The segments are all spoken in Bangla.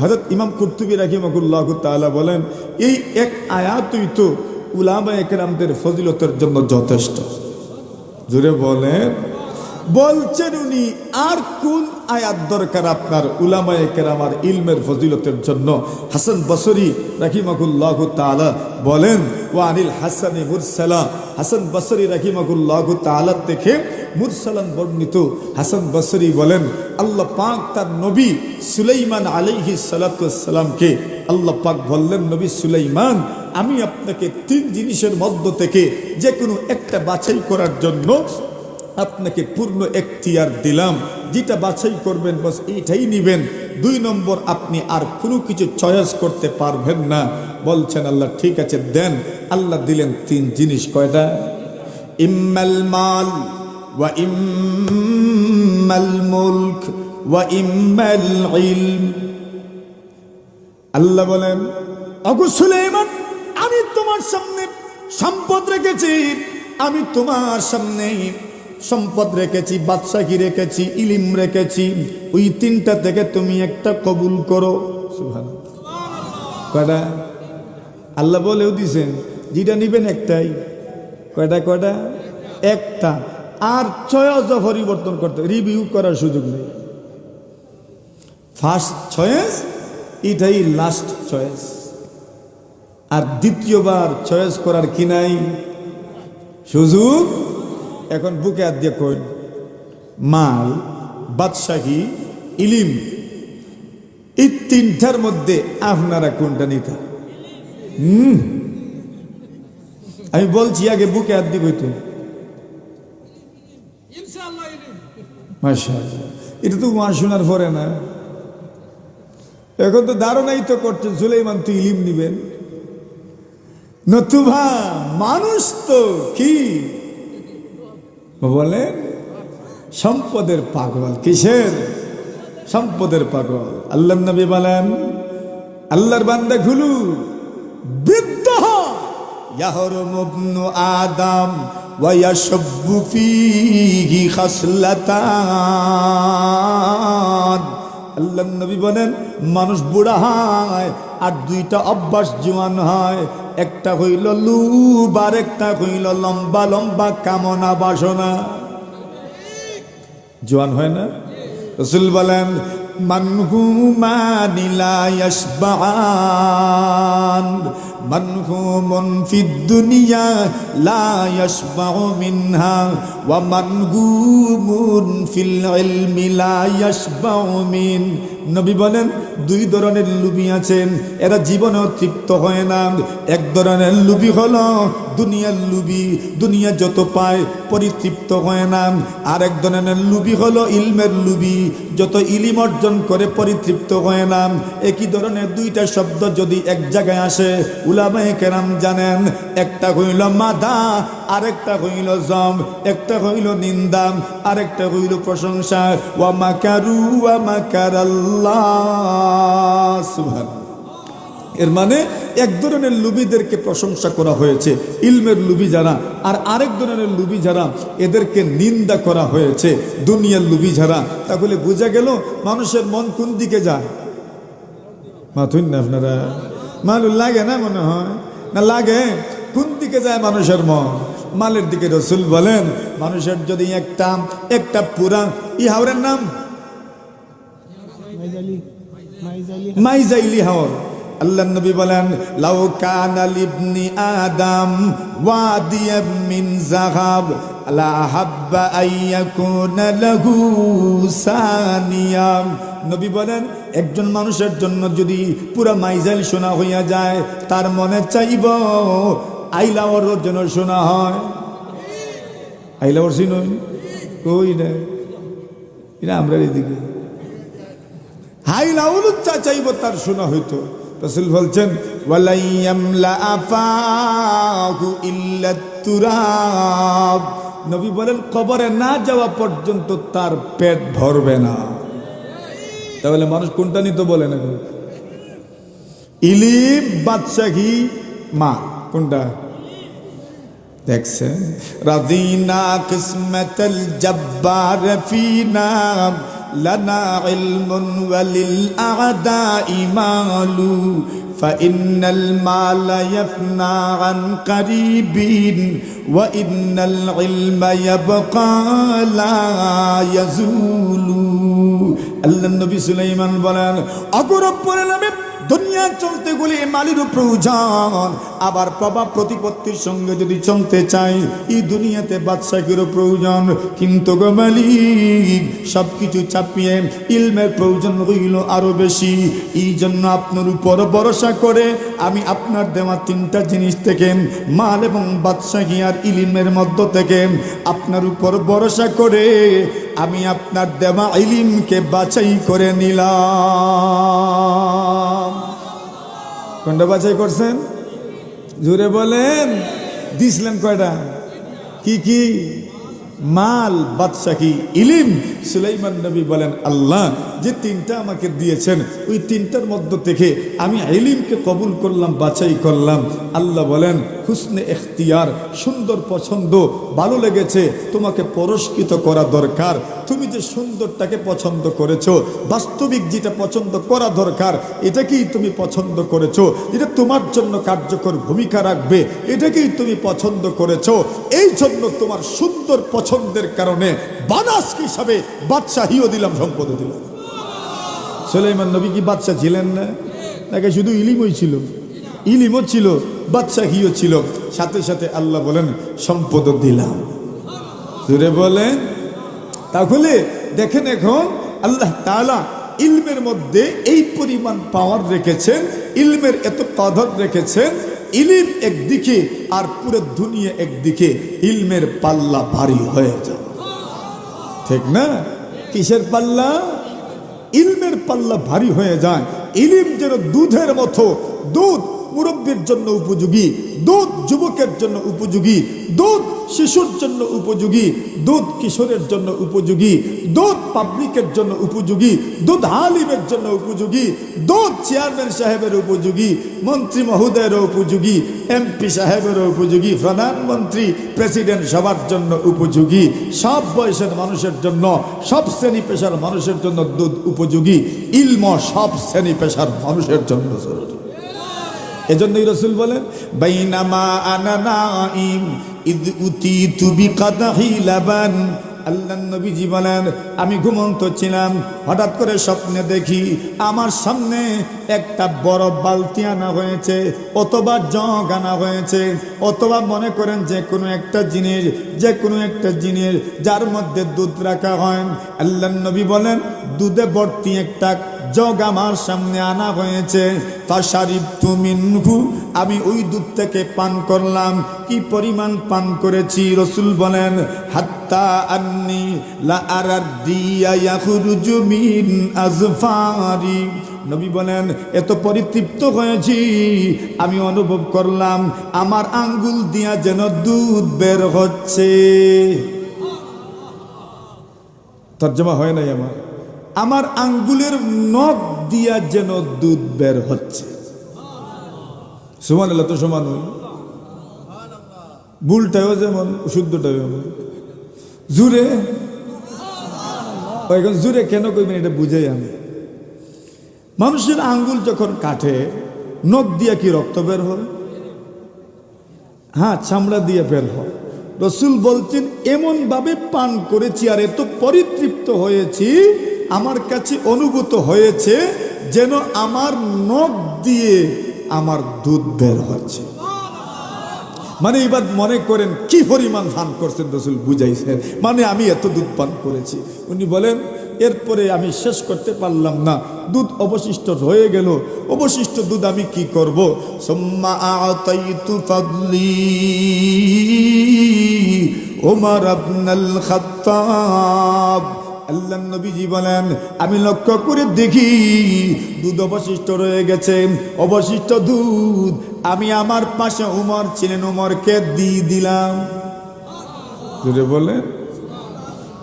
হজরত ইমাম কুর্তুবী রাহিমকুল্লাহ তালা বলেন, এই এক আয়াতই তো উলামা একরামদের ফজিলতের জন্য যথেষ্ট। জুড়ে বলেন। বলছেন উনি, আর কোন আয়াত দরকার আপনার একরাম আর ইলমের ফজিলতের জন্য? হাসান বসরি রাহিমাকুল্লাহ তাআলা বলেন ও আনিল হাসান মুরসালা। হাসান বসরি রাহিমাকুল্লাহ তাআলা থেকে মুরসালান বর্ণিত হাসান বসরি বলেন, আল্লাহ পাক তার নবী সুলাইমান আলাইহি সালাতামকে আল্লাহ পাক বললেন, নবী সুলাইমান, আমি আপনাকে তিন জিনিসের মধ্য থেকে যে কোনো একটা বাছাই করার জন্য আপনাকে পূর্ণ এখতিয়ার দিলাম। যেটা বাছাই করবেন, বস, এইটাই নিবেন। দুই নম্বর, আপনি আর কোনো কিছু চয়েস করতে পারবেন না। বলছেন আল্লাহ, ঠিক আছে, দেন। আল্লাহ দিলেন তিন জিনিস, কয়টা? ইম্মাল মাল মুলক ওয়া ইম্মাল ইলম আল্লাহ বলেন, অগু সুলাইমান আমি তোমার সামনে সম্পদ রেখেছি, আমি তোমার সামনে সম্পদ রেখেছি, বাদশাহী রেখেছি, ইলিম রেখেছি। ওই তিনটা থেকে তুমি একটা কবুল করো। কয়টা? আল্লাহ বলেও দিছেন, যেটা নিবেন একটাই। কয়টা কয়টা? একটা। আর চয়েস পরিবর্তন করতে রিভিউ করার সুযোগ নেই। ফার্স্ট চয়েস এটাই লাস্ট চয়েস আর দ্বিতীয়বার চয়েস করার কি নাই? সুযোগ? এখন বুকে হাত দিয়ে কই মাল, বাদশাহী, ইলিম, এই তিনটার মধ্যে আপনারা কোনটা নিতে? হুম? আমি বলছি, আগে বুকে হাত দিয়ে কইতো। মাশা এটা তো মা শোনার পরে না। এখন তো ধারণাই তো করছে সুলেইমান তুই ইলিম নিবেন। নতুবা মানুষ তো কি? বলেন, সম্পদের পাগল কিসের? সম্পদের পাগল। আল্লাহ নবী বলেন, আল্লাহর বান্দা ঘুলু, বৃদ্ধ আদম আল্লাহ নবী বলেন, মানুষ বুড়া হয় আর দুইটা অভ্যাস জোয়ান হয়। একটা হইল লুব আর একটা হইল লম্বা লম্বা কামনা বাসনা। জোয়ান হয় না? রসুল বলেন মানহু মানিলায়াসবান ফিদ দুনিয়া লা ইয়াসবাউ মিনহা ওয়া মানহুমুন ফিল ইলমি লা ইয়াসবাউ মিন নবী বলেন, দুই ধরনের লুবি আছেন, এরা জীবনেও তৃপ্ত হয় না। এক ধরনের লুবি হলো দুনিয়ার লুবি, দুনিয়া যত পায় পরিতৃপ্ত হয় না। আর এক ধরনের লুবি হলো ইলমের লুবি, যত ইলিম অর্জন করে পরিতৃপ্ত হয় না। একই ধরনের দুইটা শব্দ যদি এক জায়গায় আসে উলামায়ে কেরাম জানেন, একটা হইল আরেকটা হইল জম, একটা হইল নিন্দাম, আরেকটা হইল প্রশংসা। এর মানে এক ধরনের লুবিদেরকে প্রশংসা করা হয়েছে, ইলমের লুবি যারা, আর আরেক ধরনের লুবি যারা এদেরকে নিন্দা করা হয়েছে, দুনিয়ার লুবি যারা। তাহলে বোঝা গেল মানুষের মন কোন দিকে যায়? মাথুন না আপনারা? মালু লাগে না মনে হয়? না লাগে? কোন দিকে যায় মানুষের মন? মালের দিকে রসুল বলেন, মানুষের যদি একটা একটা পুরা, ই হাওরের নাম? মাইজাইলি হাওর। আল্লাহ নবী বলেন, লাউ কানা লিবনি আদম ওয়াদিয়াম মিন যাহাব লা হাব্বা আইয়াকুনা লাহু সানিয়াম। নবী বলেন, একজন মানুষের জন্য যদি পুরা মাইজাইল শোনা হইয়া যায়, তার মনে চাইব আইলাওয়ার জন্য শোনা হয়। আইলাওয়ার শুনুন কই না এটা আমরা এদিকে। হাই লাউল চা চাইব, তার শোনা হইতো। রসুল বলছেন নবী বলেন, কবরে না যাওয়া পর্যন্ত তার পেট ভরবে না। তাহলে মানুষ কোনটা নিতে বলে না ইলিম, বাদশাহী, মা, কোনটা? দেখছেন? রাদিনা কিসমতাল জব্বার ফিনা لنا علم وللأعداء مال فإن المال يفنى عن قريب وإن العلم يبقى لا يزول الله النبي سليمان بلان أقرب بلان দুনিয়া চলতে গেলে মালির প্রয়োজন আবার প্রভাব প্রতিপত্তির সঙ্গে যদি চলতে চাই, এই দুনিয়াতে বাদশাহেরও প্রয়োজন কিন্তু গো মালিক সব কিছু চাপিয়ে ইলমের প্রয়োজন হইল আরও বেশি। এই জন্য আপনার উপর ভরসা করে আমি আপনার দেওয়া তিনটা জিনিস থেকে, মাল এবং বাদশাহী আর ইলিমের মধ্য থেকে, আপনার উপর ভরসা করে আমি আপনার দেওয়া ইলিমকে বাছাই করে নিলাম। কোনটা বাছাই করছেন? জুড়ে বলেন। দিছিলেন কয়টা? কি কি? মাল বাদশাহী ইলিম। সুলাইমান নবী বলেন, আল্লাহ, যে তিনটা আমাকে দিয়েছেন, ওই তিনটার মধ্য থেকে আমি ইলিমকে কবুল করলাম, বাছাই করলাম। আল্লাহ বলেন, হুসনে এখতিয়ার, সুন্দর পছন্দ, ভালো লেগেছে, তোমাকে পুরস্কৃত করা দরকার। তুমি যে সুন্দরটাকে পছন্দ করেছ, বাস্তবিক যেটা পছন্দ করা দরকার, এটাকেই তুমি পছন্দ করেছ। এটা তোমার জন্য কার্যকর ভূমিকা রাখবে, এটাকেই তুমি পছন্দ করেছ। এই জন্য তোমার সুন্দর পছন্দের কারণে বানাস হিসাবে বাদশাহীও দিলাম সম্পদ দিলাম। সুলাইমান নবী কি বাদশাহ ছিলেন না? নাকি শুধু ইলিমই ছিল? ইলিমও ছিল, বাদশাহীও ছিল। সাথে সাথে আল্লাহ বলেন সম্পদ দিলাম। জুড়ে বলেন। তাহলে দেখেন এখন আল্লাহ তালা ইলমের মধ্যে এই পরিমাণ পাওয়ার রেখেছেন, ইলমের এত কদর রেখেছেন ইলিম একদিকে আর পুরো দুনিয়া একদিকে, ইলমের পাল্লা ভারী হয়ে যাবে ঠিক না? কিসের পাল্লা? ইলমের পাল্লা ভারী হয়ে যায়। ইলিম যেন দুধের মতো, দুধ মুরব্বীর জন্য উপযোগী, দুধ যুবকের জন্য উপযোগী, দুধ শিশুর জন্য উপযোগী, দুধ কিশোরের জন্য উপযোগী, দুধ পাবলিকের জন্য উপযোগী, দুধ আলিমের জন্য উপযোগী, দুধ চেয়ারম্যান সাহেবের উপযোগী, মন্ত্রী মহোদয়েরও উপযোগী, এমপি সাহেবেরও উপযোগী, প্রধানমন্ত্রী, প্রেসিডেন্ট সবার জন্য উপযোগী, সব বয়সের মানুষের জন্য, সব শ্রেণি পেশার মানুষের জন্য দুধ উপযোগী, ইলম সব শ্রেণি পেশার মানুষের জন্য জরুরি। এজন্যই রসুল বলেন, বাইনামা আনা নাইম ইদ উতি তুবি কাদাহি লাবান। আল্লাহ নবীজি বলেন, আমি ঘুমন্ত ছিলাম, হঠাৎ করে স্বপ্নে দেখি আমার সামনে একটা বড় বালতি আনা হয়েছে, অথবা জগ আনা হয়েছে, অথবা মনে করেন যে কোনো একটা জিনিস, যে কোনো একটা জিনিস যার মধ্যে দুধ রাখা হয়। আল্লাহ নবী বলেন, দুধে ভর্তি একটা জগ আমার সামনে আনা হয়েছে। ফাশারিব তুমিনহু আমি ওই দুধ থেকে পান করলাম। কি পরিমাণ পান করেছি, রসুল বলেন আজফারি। নবী বলেন এত পরিতৃপ্ত হয়েছি, আমি অনুভব করলাম, আমার আঙ্গুল দিয়া যেন দুধ বের হচ্ছে। তর্জমা হয় নাই আমার। আমার আঙ্গুলের নখ দিয়া যেন দুধ বের হচ্ছে। সমান এলা তো সমান ভুলটাও যেমন, শুদ্ধটাও যেমন। জুড়ে এখন জুড়ে কেন কইবেন এটা বুঝাই আমি। মানুষের আঙ্গুল যখন কাটে, নখ দিয়া কি রক্ত বের হয়? হ্যাঁ চামড়া দিয়ে বের হয়। রসুল বলছেন এমন ভাবে পান করেছি আর এত পরিতৃপ্ত হয়েছি আমার কাছে অনুভূত হয়েছে যেন আমার নখ দিয়ে আমার দুধ বের হচ্ছে। মানে এবার মনে করেন, কি পরিমাণ পান করছেন রসুল বুঝাইছেন। মানে আমি এত দুধ পান করেছি। উনি বলেন, এরপরে আমি শেষ করতে পারলাম না। দুধ অবশিষ্ট রয়ে গেল। অবশিষ্ট দুধ আমি কি করব? সোম্মা আতাইতু আবনাল আল্লাহ নবীজি বলেন, আমি লক্ষ্য করে দেখি দুধ অবশিষ্ট রয়ে গেছে, অবশিষ্ট দুধ। আমি আমার পাশে উমর ছিলেন, উমরকে দিয়ে দিলাম। বলেন।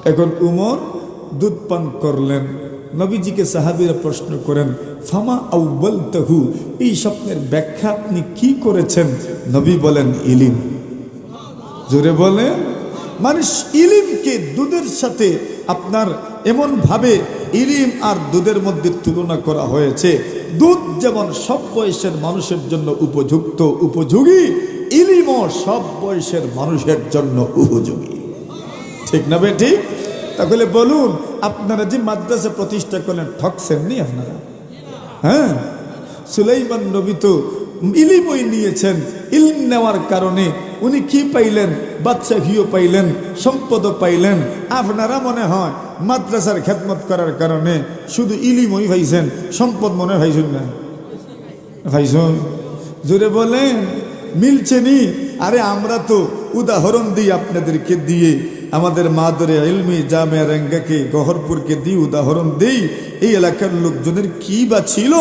এখন উমর দুধ পান করলেন। নবীজিকে সাহাবিরা প্রশ্ন করেন, ফামা আউ্বল তাহু এই স্বপ্নের ব্যাখ্যা আপনি কি করেছেন? নবী বলেন, ইলিম। জোরে বলেন। মানুষ ইলিমকে দুধের সাথে আপনার এমন ভাবে ইলিম আর দুধের মধ্যে তুলনা করা হয়েছে। দুধ যেমন সব বয়সের মানুষের জন্য উপযুক্ত, উপযোগী, ইলিমও সব বয়সের মানুষের জন্য উপযোগী। ঠিক না বেটি তাহলে বলুন, আপনারা যে মাদ্রাসা প্রতিষ্ঠা করলেন ঠকছেন নি আপনারা? হ্যাঁ? সুলাইমান নবী তো ইলিমই নিয়েছেন, ইলিম নেওয়ার কারণে উনি কি পাইলেন? বাচ্চা ঘিও পাইলেন, সম্পদও পাইলেন। আপনারা মনে হয় মাদ্রাসার খেদমত করার কারণে শুধু ইলিমই পাইছেন, সম্পদ মনে ভাইছেন না। ভাইসন জোরে বলেন, মিলছে নি? আরে আমরা তো উদাহরণ দিই আপনাদেরকে দিয়ে। আমাদের মাদরে ইলমি জামিয়া রেঙ্গাকে, গহরপুরকে দিই উদাহরণ দিই। এই এলাকার লোকজনের কি বা ছিল?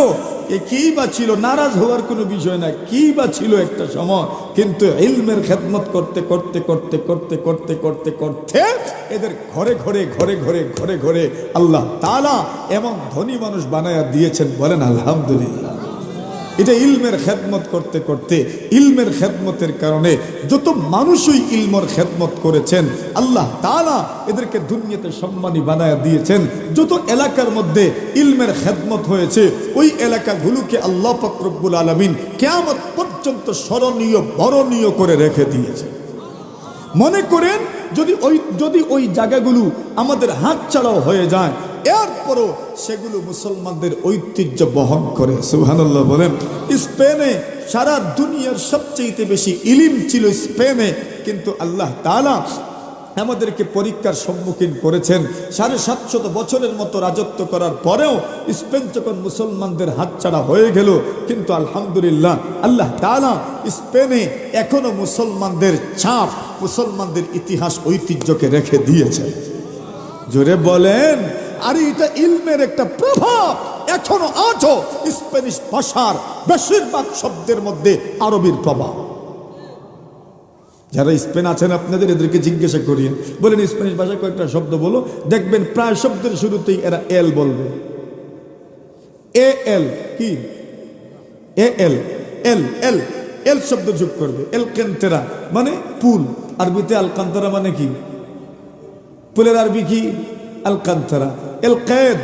এ কি বা ছিল? নারাজ হওয়ার কোনো বিষয় না কি বা ছিল একটা সময়? কিন্তু ইলমের খেদমত করতে করতে করতে করতে করতে করতে করতে এদের ঘরে ঘরে ঘরে ঘরে ঘরে ঘরে আল্লাহ তালা এবং ধনী মানুষ বানায়া দিয়েছেন বলেন আলহামদুলিল্লাহ। এটা ইলমের খেদমত করতে করতে, ইলমের খেদমতের কারণে যত মানুষই ইলমর খেদমত করেছেন, আল্লাহ তালা এদেরকে দুনিয়াতে সম্মানী বানায় দিয়েছেন। যত এলাকার মধ্যে ইলমের খেদমত হয়েছে, ওই এলাকাগুলোকে আল্লাহ ফকরব্বুল আলমিন কেয়ামত পর্যন্ত স্মরণীয়, বরণীয় করে রেখে দিয়েছে মনে করেন, যদি ওই যদি ওই জায়গাগুলো আমাদের হাত ছাড়াও হয়ে যায় এরপরও সেগুলো মুসলমানদের ঐতিহ্য বহন করে সুহানুল্লাহ বলেন। স্পেনে সারা দুনিয়ার সবচেয়ে বেশি ইলিম ছিল স্পেনে, কিন্তু আল্লাহ তালা আমাদেরকে পরীক্ষার সম্মুখীন করেছেন। সাড়ে সাতশত বছরের মতো রাজত্ব করার পরেও স্পেন যখন মুসলমানদের হাতছাড়া হয়ে গেল, কিন্তু আলহামদুলিল্লাহ আল্লাহ তালা স্পেনে এখনও মুসলমানদের ছাপ, মুসলমানদের ইতিহাস ঐতিহ্যকে রেখে দিয়েছে জোরে বলেন আর এটা ইলমের একটা প্রভাব। এখনও আজও স্প্যানিশ ভাষার বেশিরভাগ শব্দের মধ্যে আরবির প্রভাব। যারা স্পেন আছেন, আপনাদের এদেরকে জিজ্ঞাসা করিয়েন বলেন স্প্যানিশ ভাষায় কয়েকটা শব্দ বলো। দেখবেন, প্রায় শব্দের শুরুতেই এরা এল বলবে। এ এল, কি? এ এল এল এল। এল শব্দ যোগ করবে। এল কেন্তেরা মানে পুল। আরবিতে আল কান্তরা মানে কি? পুলের আরবি কি? আল কান্তরা এল কেদ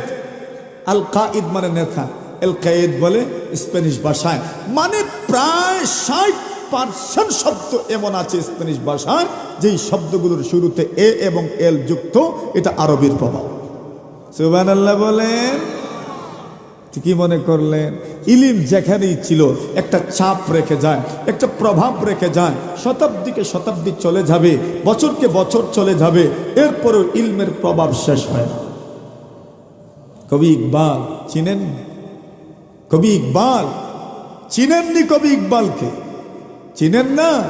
আল কাঈদ মানে নেতা। এল কায়েদ বলে স্প্যানিশ ভাষায়। মানে প্রায় ষাট পার্সেন্ট শব্দ এমন আছে স্প্যানিশ ভাষায় যেই শব্দগুলোর শুরুতে এ এবং এল যুক্ত, এটা আরবির প্রভাব। সুবান আল্লাহ বলেন কি মনে করলেন। ইলিম যেখানেই ছিল, একটা চাপ রেখে যায়, একটা প্রভাব রেখে যায়, শতাব্দীকে শতাব্দী চলে যাবে, বছরকে বছর চলে যাবে, এরপরও ইলমের প্রভাব শেষ হয় না। কবি ইকবাল চিনেন কবি ইকবাল? চিনেননি কবি ইকবালকে? চিনেন না?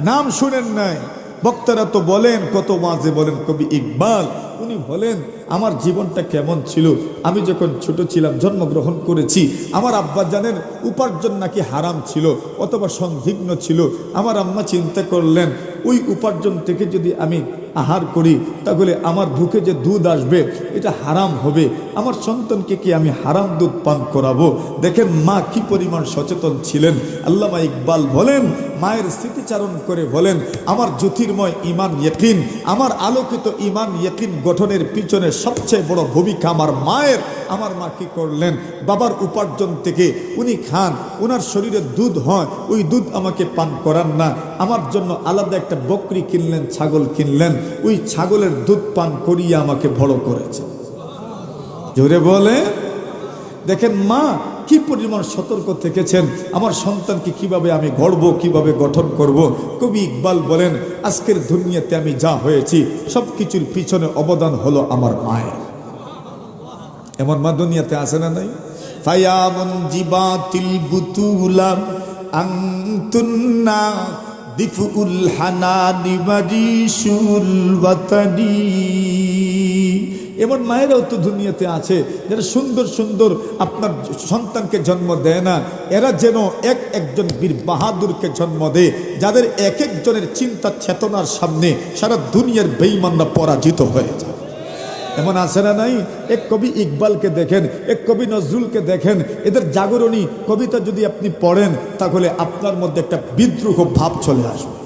নাম শুনেন নাই। বক্তারা তো বলেন, কত মাঝে বলেন কবি ইকবাল। উনি বলেন আমার জীবনটা কেমন ছিল? আমি যখন ছোট ছিলাম, জন্মগ্রহণ করেছি, আমার আব্বা জানের উপার্জন নাকি হারাম ছিল অথবা সন্দিগ্ন ছিল? আমার আম্মা চিন্তা করলেন, ওই উপার্জন থেকে যদি আমি আহার করি, তাহলে আমার বুকে যে দুধ আসবে, এটা হারাম হবে। আমার সন্তানকে কি আমি হারাম দুধ পান করাবো? দেখেন মা কি পরিমাণ সচেতন ছিলেন। আল্লামা ইকবাল বলেন, মায়ের স্মৃতিচারণ করে বলেন, আমার জ্যোতির্ময় ইমান ইয়কিন, আমার আলোকিত ইমান ইয়কিন গঠনের পিছনে সবচেয়ে বড় ভূমিকা আমার মায়ের। আমার মা কি করলেন? বাবার উপার্জন থেকে উনি খান ওনার শরীরে দুধ হয়, ওই দুধ আমাকে পান করান না। আমার জন্য আলাদা একটা বকরি কিনলেন, ছাগল কিনলেন, ওই ছাগলের দুধ পান করিয়ে আমাকে বড় করেছে। জোরে বলে। দেখেন মা কি পরিমাণ সতর্ক থেকেছেন? আমার সন্তানকে কীভাবে আমি গড়ব, কীভাবে গঠন করব? কবি ইকবাল বলেন, আজকের দুনিয়াতে আমি যা হয়েছি সব কিছুর পিছনে অবদান হলো আমার মায়ের। এমন মা দুনিয়াতে আসে না নাই? ফায়ামন জিবাতিল বুতুলাম আংতুন্না দিফুল হানানি বারিশুল বাতানি। এমন মায়েরাও তো দুনিয়াতে আছে যারা সুন্দর সুন্দর আপনার সন্তানকে জন্ম দেয় না। এরা যেন এক একজন বীর বাহাদুরকে জন্ম দেয়, যাদের এক একজনের চিন্তা চেতনার সামনে সারা দুনিয়ার বেইমান্না পরাজিত হয়ে যায়। এমন আছে না নাই? এক কবি ইকবালকে দেখেন, এক কবি নজরুলকে দেখেন, এদের জাগরণী কবিতা যদি আপনি পড়েন, তাহলে আপনার মধ্যে একটা বিদ্রোহ ভাব চলে আসবে।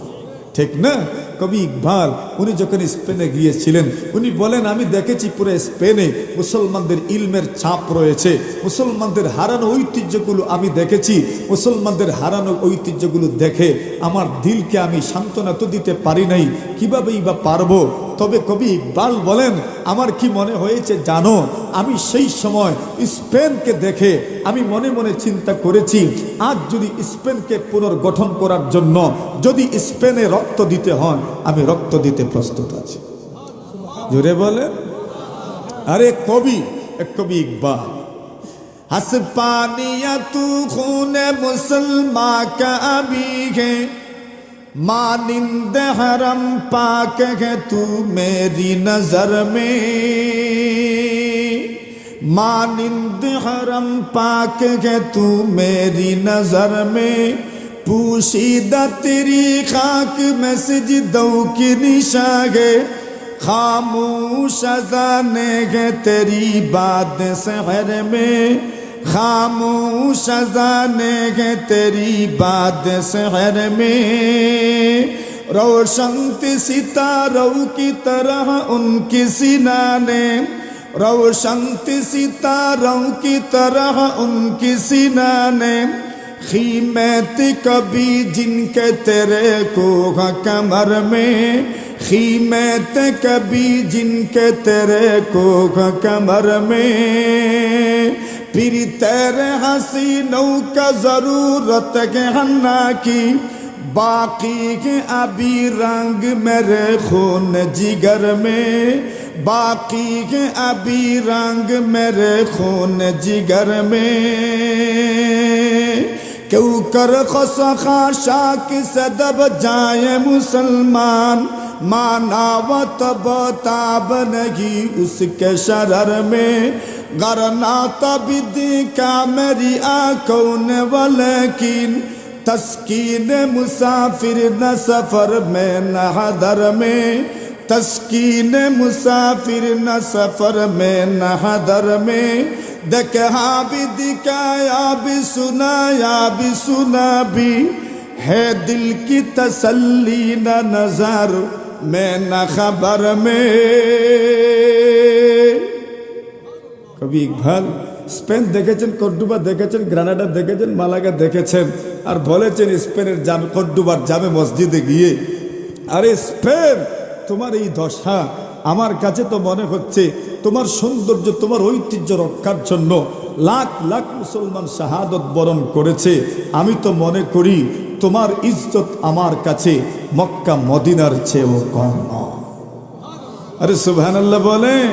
ঠিক না? কবি ইকবাল, উনি যখন স্পেনে গিয়েছিলেন, উনি বলেন, আমি দেখেছি পুরো স্পেনে মুসলমানদের ইলমের ছাপ রয়েছে। মুসলমানদের হারানো ঐতিহ্যগুলো আমি দেখেছি। মুসলমানদের হারানো ঐতিহ্যগুলো দেখে আমার দিলকে আমি সান্ত্বনা তো দিতে পারি নাই। কীভাবেই বা পারব? তবে কবি ইকবাল বলেন, আমার কি মনে হয়েছে জানো? আমি সেই সময় স্পেনকে দেখে আমি মনে মনে চিন্তা করেছি, আজ যদি স্পেনকে পুনর্গঠন করার জন্য, যদি স্পেনে রক্ত দিতে হয় আমি রক্ত দিতে প্রস্তুত আছি জোরে বলে আরে কবি এক কবি ইকবাল हंस पानिया तू खून मुसलमा का अभी है मानिंद हरम पाक है तू मेरी नजर में मानिंद हरम पाक है तू मेरी नजर में پوشیدہ تیری خاک میں سجدوں کی نشاں گے خاموش ازانے گے تیری بات سحر میں۔ خاموش ازانے گے تیری بات سحر میں۔ روشنت ستاروں کی طرح ان کی سنانے روشنت ستاروں کی طرح ان کی سنانے خیمت کبھی جن کے تیرے کوہ کمر میں، خیمت کبھی جن کے تیرے کوہ کمر میں۔ پھر تیرے حسینوں کا ضرورت گہنا کی، باقی کے ابھی رنگ میرے خون جگر میں۔ باقی کے ابھی رنگ میرے خون جگر میں۔ کیوں کر خس خاشا کی صدب جائے مسلمان؟ مانا و تب تاب نہیں اس کے شرر میں۔ گرنا تب کا میری آنکھوں نے ولیکن؟ تسکین مسافر نہ سفر میں، نہ حدر میں۔ تسکین مسافر نہ سفر میں، نہ حدر میں۔ देखा भी दिखाया भी सुनाया भी सुना भी है दिल की तसल्ली न नजर में न खबर में কবি ইকবাল স্পেন দেখেছেন কর্ডুবা দেখেছেন গ্রানাডা দেখেছেন মালাগা দেখেছেন আর বলেছেন স্পেনের জামে কর্ডুবার জামে মসজিদে গিয়ে আরে স্পেন তোমার এই দশা আমার কাছে তো মনে হচ্ছে তোমার সৌন্দর্য, তোমার ঐতিহ্য রক্ষার জন্য লাখ লাখ মুসলমান শাহাদত বরণ করেছে। আমি তো মনে করি তোমার ইজ্জত আমার কাছে মক্কা মদিনার চেয়েও কম। আরে সুবহানাল্লাহ বলেন,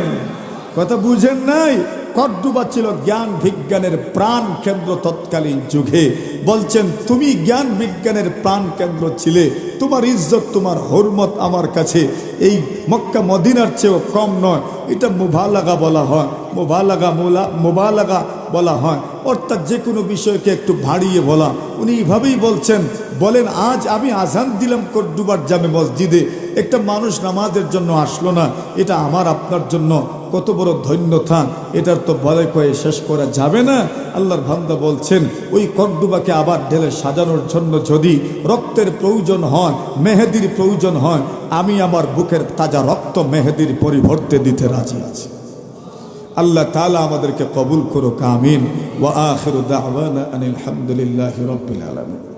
কথা বুঝেন নাই? কর্ডুবা ছিল জ্ঞান বিজ্ঞানের প্রাণ কেন্দ্র তৎকালীন যুগে। বলছেন, তুমি জ্ঞান বিজ্ঞানের প্রাণ কেন্দ্র ছিলে। তোমার ইজ্জত, তোমার হরমত আমার কাছে। এই মক্কা মদিনার চেয়েও কম নয়। এটা মুভালাগা বলা হয়। মুভালাগা মোলা মুভালাগা বলা হয়। অর্থাৎ যে কোনো বিষয়কে একটু ভাড়িয়ে বলা। উনি এইভাবেই বলছেন বলেন, আজ আমি আজান দিলাম কড্ডুবার জামে মসজিদে। একটা মানুষ নামাজের জন্য আসলো না। এটা আমার, আপনার জন্য। কত বড় ধন্যতা। এটার তো বলে কয়ে শেষ করা যাবে না। আল্লাহর ভান্দা বলছেন, ওই কড্ডুবাকে আবার ঢেলে সাজানোর জন্য যদি রক্তের প্রয়োজন হয়, মেহেদির প্রয়োজন হয়, আমি আমার বুকের তাজা রক্ত মেহেদির পরিবর্তে দিতে রাজি আছি। আল্লাহ তালা আমাদেরকে কবুল করুক, আমিন। ওয়া আখিরু দাওয়ানা আনিল হামদুলিল্লাহি রাব্বিল আলামিন।